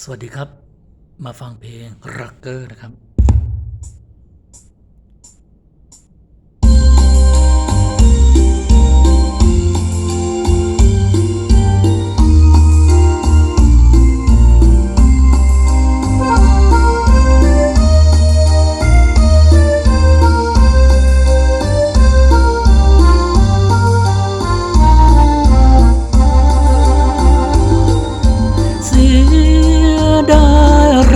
สวัสดีครับ มาฟังเพลงรักเกอร์นะครับ ยดา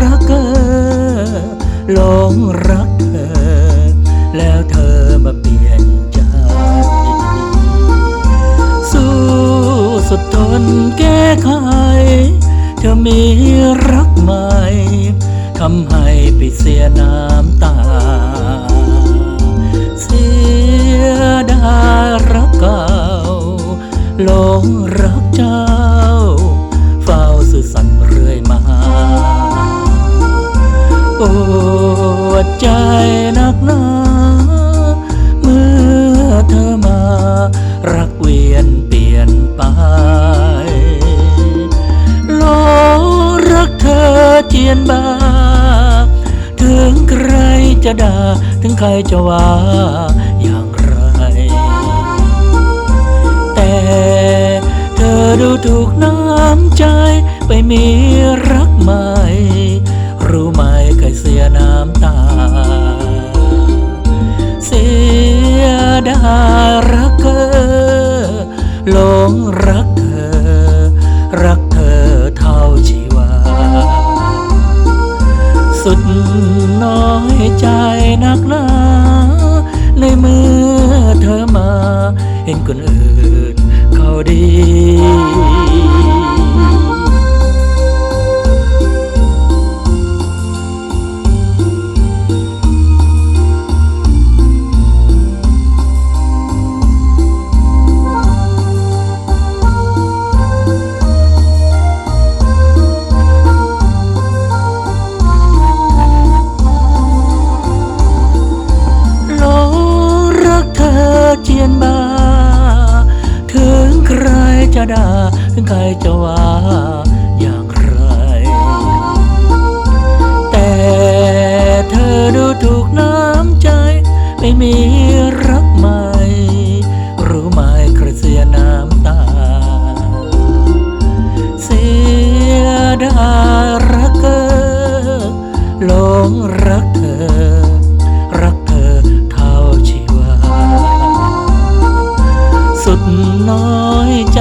รักเกอหลงรักเธอ แล้วเธอมาเปลี่ยนใจ สู้สุดทนแก้ไข เธอมีรักใหม่ทำให้ไปเสียน้ำตา เสียดายรักเก่าหลงรักเจ้า ปวดใจนักหนาเมื่อเธอมา รักเวียนเปลี่ยนไปหลงรักเธอเจียนบา ถึงใครจะด่า ถึงใครจะว่าอย่างไร แต่เธอดูถูกน้ำใจไปมีรักใหม่ ยเสียน้ำตา เสียดายรักเธอหลงรักเธอ รักเธอเท่าชีวา สุด ด่าถึงใครจะว่าอย่างไร แต่เธอดูถูกน้ำใจ ไม่มีรักใหม่ รู้ไหมใครเสียน้ำตา เสียดายรักเธอหลงรักเธอ สุดน้อยใจ